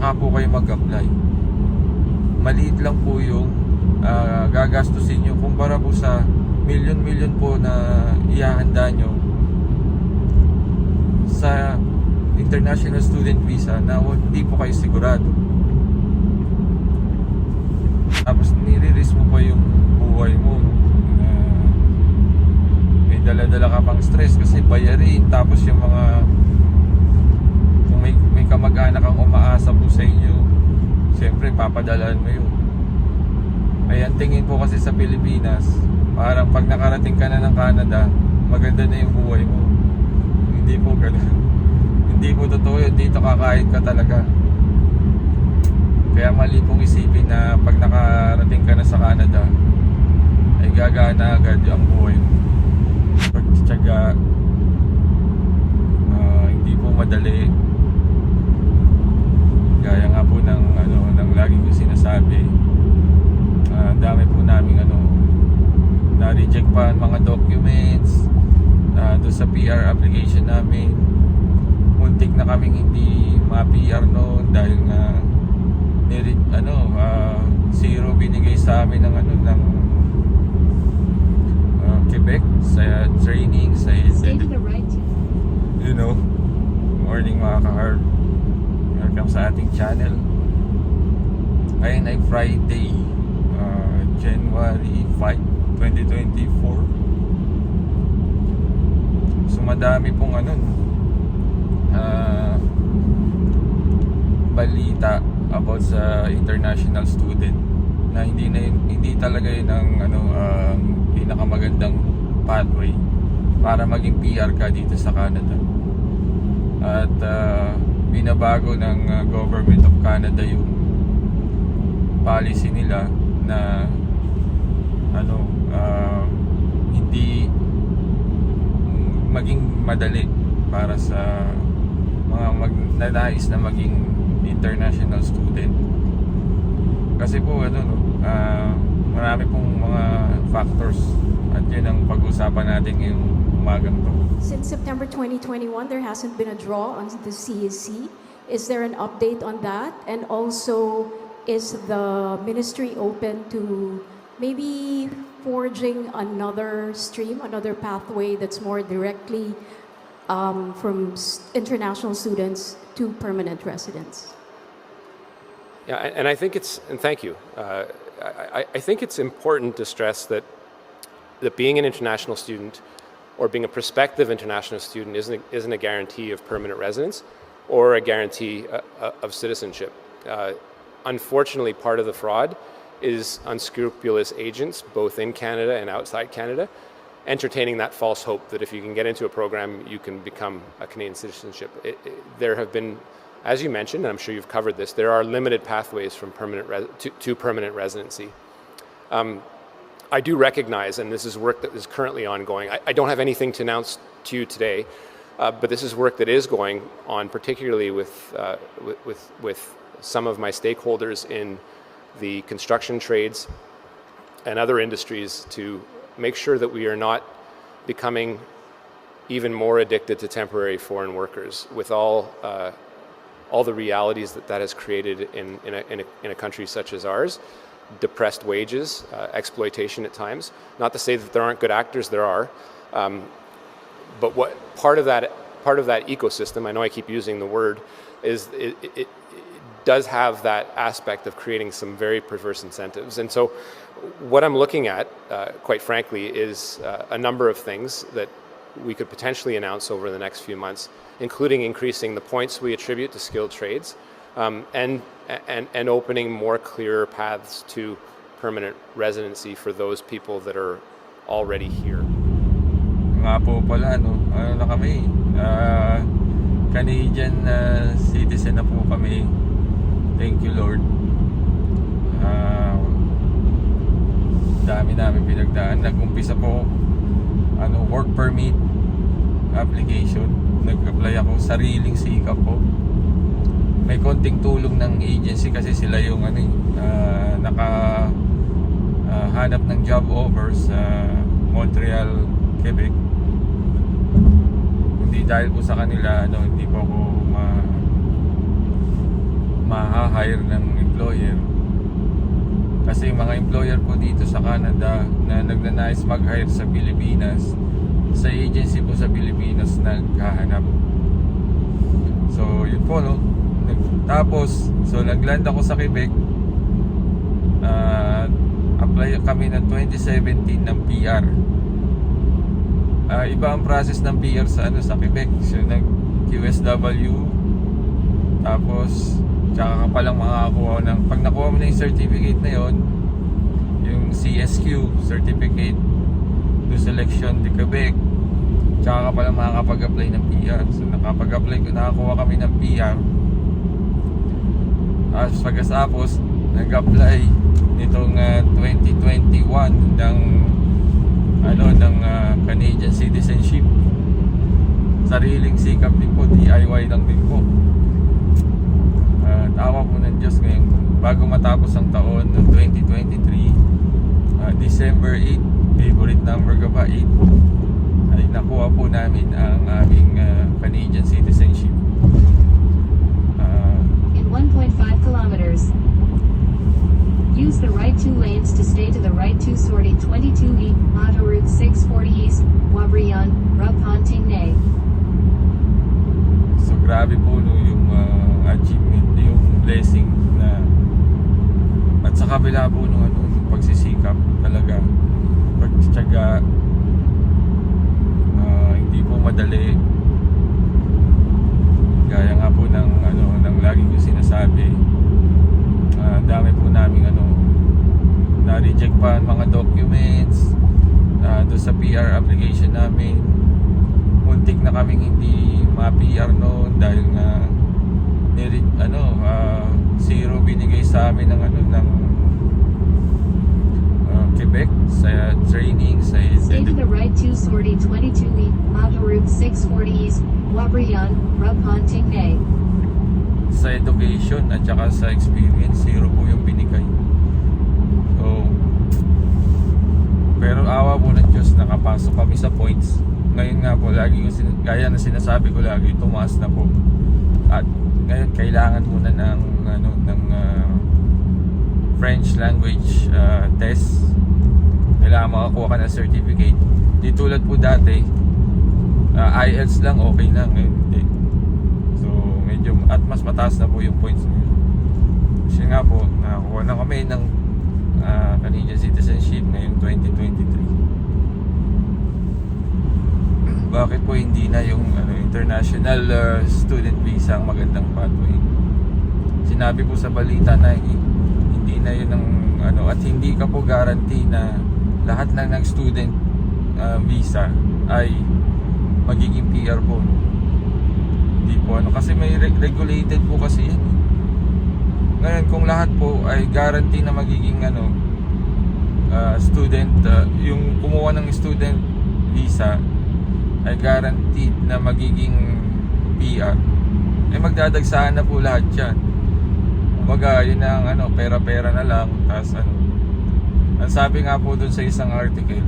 tsaka po kayo mag-apply. Maliit lang po yung ah, gagastusin nyo kumpara po sa million-million po na ihahanda nyo sa international student visa na hindi po kayo sigurado. Tapos nire-risk mo pa yung buhay mo. Na may dala-dala ka pang stress kasi bayarin. Tapos yung mga kung may, may kamag-anak kang umaasa po sa inyo, siyempre papadalaan mo yun. Ay ang tingin po kasi sa Pilipinas, parang pag nakarating ka na ng Canada, maganda na yung buhay mo. Hindi po ganun. Hindi po totoo yun. Dito kakain ka talaga. Kaya mali pong isipin na pag nakarating ka na sa Canada, ay gagana agad ang buhay mo. Pagtsaga, ah, hindi po madali. Gaya nga po ng, ano, ng lagi ko sinasabi, ah, dami po namin ano, na-reject pa ang mga documents uh, doon sa PR application namin. Muntik na kaming hindi ma-PR noon dahil nga nire, ano, ah, zero binigay sa amin ng ano ng ah, Quebec sa training sa right. you know morning mga ka welcome sa ating channel ngayon ay Friday uh, January 5 2024 so madami pong ano uh, balita about sa international student na hindi na hindi talaga yun ang ano ang pinakamagandang pathway para maging PR ka dito sa Canada. At uh, binabago ng uh, government of Canada yung policy nila na ano uh, hindi maging madali para sa mga magnanais na maging international student kasi po ano no ah, marami pong mga factors at yun ang pag-usapan natin ngayong umagang to Since September 2021, there hasn't been a draw on the CSC. Is there an update on that? And also, is the ministry open to maybe forging another stream, another pathway that's more directly um, from international students to permanent residents? Yeah, and I think it's, and thank you. Uh, I, I- think it's important to stress that, that being an international student or being a prospective international student isn't, a- isn't a guarantee of permanent residence or a guarantee uh, uh, of citizenship. Uh, unfortunately, part of the fraud is unscrupulous agents, both in Canada and outside Canada, entertaining that false hope that if you can get into a program, you can become a Canadian citizenship. It, it- there have been, as you mentioned, and I'm sure you've covered this, there are limited pathways from permanent res- to, to permanent residency. Um, I do recognize, and this is work that is currently ongoing. I, I don't have anything to announce to you today, uh, but this is work that is going on, particularly with, uh, with, with, with some of my stakeholders in the construction trades and other industries to make sure that we are not becoming even more addicted to temporary foreign workers with all, uh, all the realities that that has created in, in, a, in, a, in a country such as ours depressed wages, uh, exploitation at times. Not to say that there aren't good actors, there are. Um, but what part of that part of that ecosystem, I know I keep using the word, is it, it, does have that aspect of creating some very perverse incentives. And so, what I'm looking at, uh, quite frankly, is uh, a number of things that we could potentially announce over the next few months, including increasing the points we attribute to skilled trades, um, and, and and opening more clear paths to permanent residency for those people that are already here. nga po pala no ano na kami ah, Canadian ah, citizen na po kami thank you Lord. Ah, dami namin pinagdaan. Nag-umpisa po ano work permit application. Nag-apply ako sariling sikap po. May konting tulong ng agency kasi sila yung ano ah, naka ah, hanap ng job offer sa Montreal, Quebec. Hindi dahil po sa kanila, ano, hindi po ako ma-hire ng employer. Kasi mga employer po dito sa Canada na nagnanais mag-hire sa Pilipinas, sa agency po sa Pilipinas naghahanap. So, yun po, no? Tapos, so nagland ako sa Quebec. Ah, apply kami ng 2017 ng PR. Ah, iba ang process ng PR sa ano sa Quebec. So, nag QSW tapos tsaka ka palang makakakuha ng pag nakuha mo na yung certificate na yon yung CSQ certificate to selection de Quebec tsaka ka palang makakapag-apply ng PR so nakapag-apply nakakuha kami ng PR at pagkatapos nag-apply nitong ah, 2021 ng ano ng ah, Canadian citizenship. Sariling sikap din po DIY lang din po at awa po ng Diyos ngayon. Bago matapos ang taon ng 2023 ah, December 8 favorite number ka ba 8 ay nakuha po namin ang aming ah, Canadian citizenship. Ah, In 1.5 kilometers, use the right two lanes to stay to the right to sortie 22E, Autoroute 640 East, Wabrion, Rupontingne. So grabe po no yung uh, achievement, blessing na at sa kabila po nung ano, pagsisikap talaga, pagtsaga, ah, hindi po madali. Gaya nga po ng ano ng lagi ko sinasabi, ah, ang dami po naming ano na-reject pa ang mga documents uh, doon sa PR application namin muntik na kaming hindi ma-PR noon dahil nga nire, ano ah, zero binigay sa amin ng ano ng ah, Quebec sa training sa to the right to sortie 22E, Autoroute 640 East, Wabrion, Rupontingne. sa education at saka sa experience zero po yung binigay. So pero awa po ng Diyos nakapasok kami sa points. Ngayon nga po lagi sin- gaya na sinasabi ko lagi tumaas na po. At ngayon kailangan muna ng ano ng ah, French language ah, test kailangan makakuha ka ng certificate di tulad po dati ah, IELTS lang okay na ngayon hindi So, medyo at mas mataas na po yung points niya. Kasi nga po, nakakuha na kami ng ah, Canadian citizenship ngayong 2023. Bakit po hindi na yung ano, international ah, student visa ang magandang pathway? Sinabi po sa balita na hi- hindi na yun ang ano at hindi ka po guarantee na lahat lang ng student ah, visa ay magiging PR po. Hindi po ano kasi may reg- regulated po kasi yan. eh. Ngayon kung lahat po ay guarantee na magiging ano ah, student ah, yung kumuha ng student visa ay guaranteed na magiging PR eh magdadagsaan na po lahat yan kumbaga yun ang ano pera-pera na lang tapos ano ang sabi nga po dun sa isang article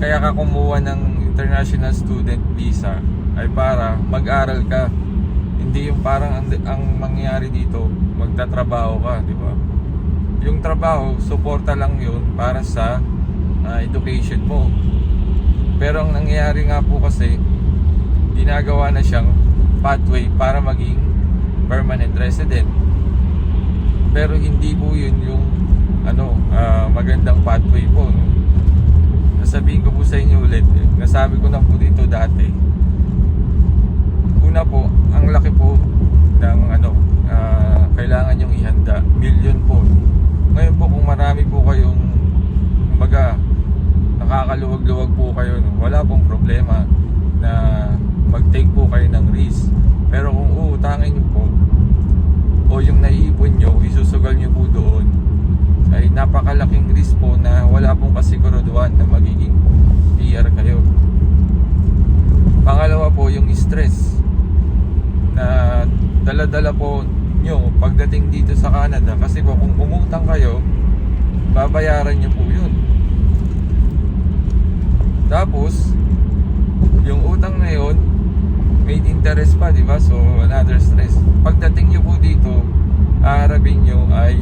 kaya ka kumuha ng international student visa ay para mag-aral ka. Hindi yung parang ang, ang mangyayari dito, magtatrabaho ka, di ba? Yung trabaho, suporta lang yun para sa ah, education mo. Pero ang nangyayari nga po kasi, ginagawa na siyang pathway para maging permanent resident. Pero hindi po yun yung ano, ah, magandang pathway po. No? Sasabihin ko po sa inyo ulit, eh, nasabi ko na po dito dati, una po, ang laki po ng ano, ah, kailangan yung ihanda, million po. Ngayon po kung marami po kayong kumbaga nakakaluwag-luwag po kayo, wala pong problema na mag-take po kayo ng risk. Pero kung uutangin nyo po o yung naiipon nyo, isusugal nyo po doon ay napakalaking risk po na wala pong kasiguraduhan na magiging PR kayo. Pangalawa po yung stress na dala-dala po nyo pagdating dito sa Canada kasi po kung umutang kayo babayaran nyo po yun tapos yung utang na yun may interest pa, di ba? So, another stress. Pagdating nyo po dito, aarabin nyo ay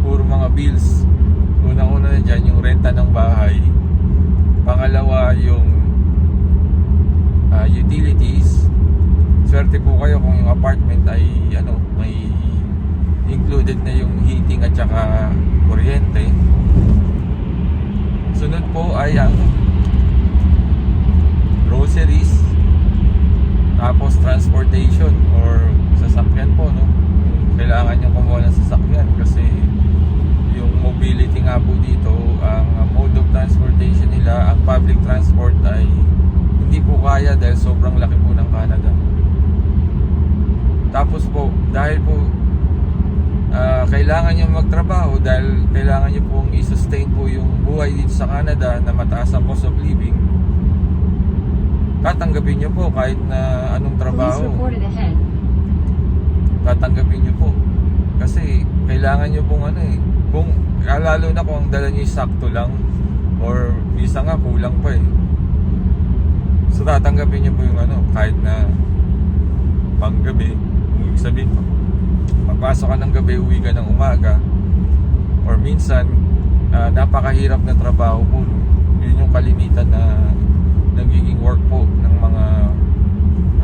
puro mga bills. Unang-una na dyan, yung renta ng bahay. Pangalawa, yung ah, utilities. Swerte po kayo kung yung apartment ay ano, may included na yung heating at saka kuryente. Sunod po ay ang groceries tapos transportation or sasakyan po no Kung kailangan nyo kumuha ng sasakyan kasi yung mobility nga po dito ang mode of transportation nila. Ang public transport ay hindi po kaya dahil sobrang laki po ng Canada. Tapos po dahil po ah, kailangan nyo magtrabaho dahil kailangan nyo pong i-sustain po yung buhay dito sa Canada na mataas ang cost of living tatanggapin nyo po kahit na anong trabaho. Tatanggapin nyo po. Kasi kailangan nyo pong ano eh kung ah, lalo na kung ang dala is sakto lang or isa nga kulang pa eh. So tatanggapin nyo po yung ano kahit na panggabi ibig sabihin papasok ka ng gabi uwi ka ng umaga or minsan ah, napakahirap na trabaho po yun yung kalimitan na nagiging work po ng mga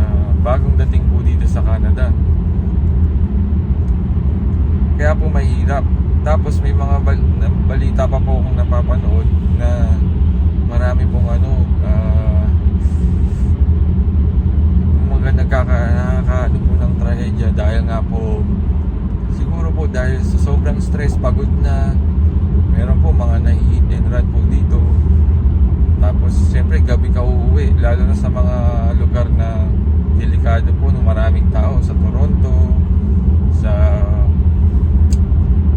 ah, bagong dating po dito sa Canada. Kaya po mahirap tapos may mga bal- balita pa po akong napapanood na marami pong ano ah, mga nagkaka nakakaano po ng trahedya dahil nga po siguro po dahil sa sobrang stress pagod na meron po mga nai-hit and run po dito. Tapos siyempre gabi ka uuwi lalo na sa mga lugar na delikado po no maraming tao sa Toronto sa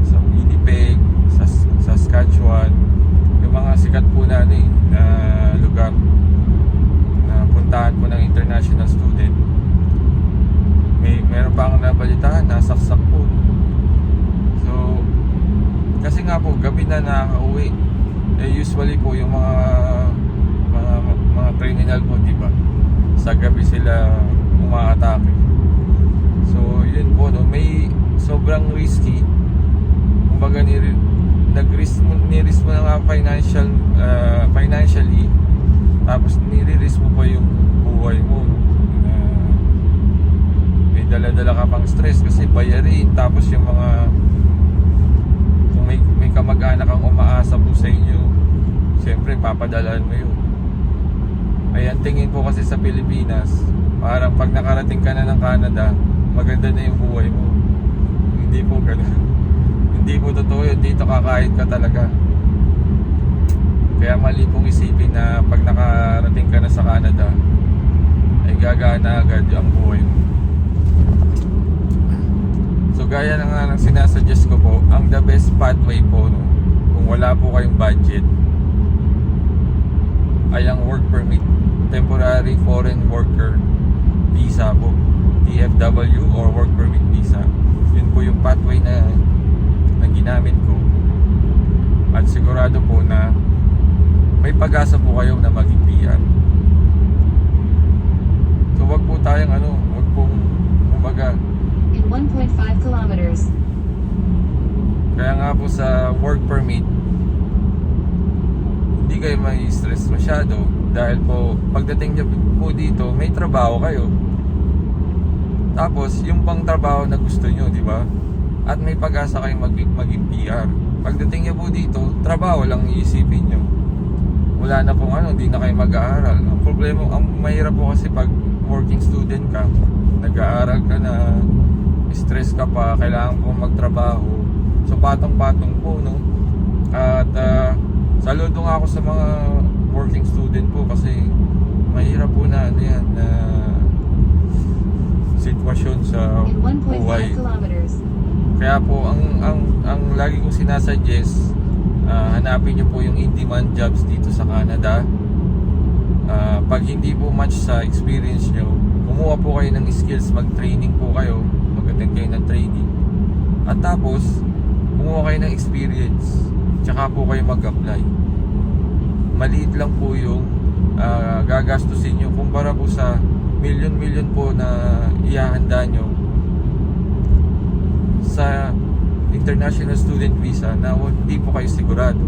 sa Winnipeg sa Saskatchewan yung mga sikat po na ano eh, na lugar na puntahan po ng international student. May meron pa akong nabalitaan nasaksak po. So kasi nga po gabi na nakaka-uwi. Eh usually po yung mga mga mga criminal po di ba sa gabi sila umaatake. So yun po no may sobrang risky. Kumbaga nag-risk mo ni-risk mo na nga financial ah, financially tapos nire-risk mo pa yung buhay mo. Na may dala-dala ka pang stress kasi bayarin tapos yung mga kung may, may kamag-anak kang umaasa po sa inyo siyempre papadalaan mo yun. Ay ang tingin po kasi sa Pilipinas parang pag nakarating ka na ng Canada maganda na yung buhay mo. Hindi po ganun hindi po totoo yun. Dito kakahit ka talaga. Kaya mali pong isipin na pag nakarating ka na sa Canada ay gagana agad ang buhay mo. So gaya na nga ng sinasuggest ko po, ang the best pathway po no, kung wala po kayong budget ay ang work permit, temporary foreign worker visa po, TFW or work permit visa. Yun po yung pathway na ginamit ko. At sigurado po na may pag-asa po kayo na maging PR. So wag po tayong ano, wag pong kumbaga In 1.5 kilometers, Kaya nga po sa work permit, hindi kayo may stress masyado dahil po pagdating niyo po dito, may trabaho kayo. Tapos yung pang trabaho na gusto niyo, di ba? At may pag-asa kayong mag maging PR. Pagdating niyo po dito, trabaho lang iisipin niyo. Wala na pong ano, hindi na kayo mag-aaral. Ang problema, ang mahirap po kasi pag working student ka, nag-aaral ka na, stress ka pa, kailangan po magtrabaho. So patong-patong po, no? At uh, saludo nga ako sa mga working student po kasi mahirap po na ano yan, na sitwasyon sa in 1.5 buhay. Kaya po ang ang ang lagi kong sinasuggest ah, hanapin niyo po yung in-demand jobs dito sa Canada. Ah, pag hindi po match sa experience niyo, kumuha po kayo ng skills, mag-training po kayo, mag-attend kayo ng training. At tapos, kumuha kayo ng experience, tsaka po kayo mag-apply. Maliit lang po yung ah, gagastusin niyo kumpara po sa million-million po na iahanda nyo sa international student visa na hindi po kayo sigurado.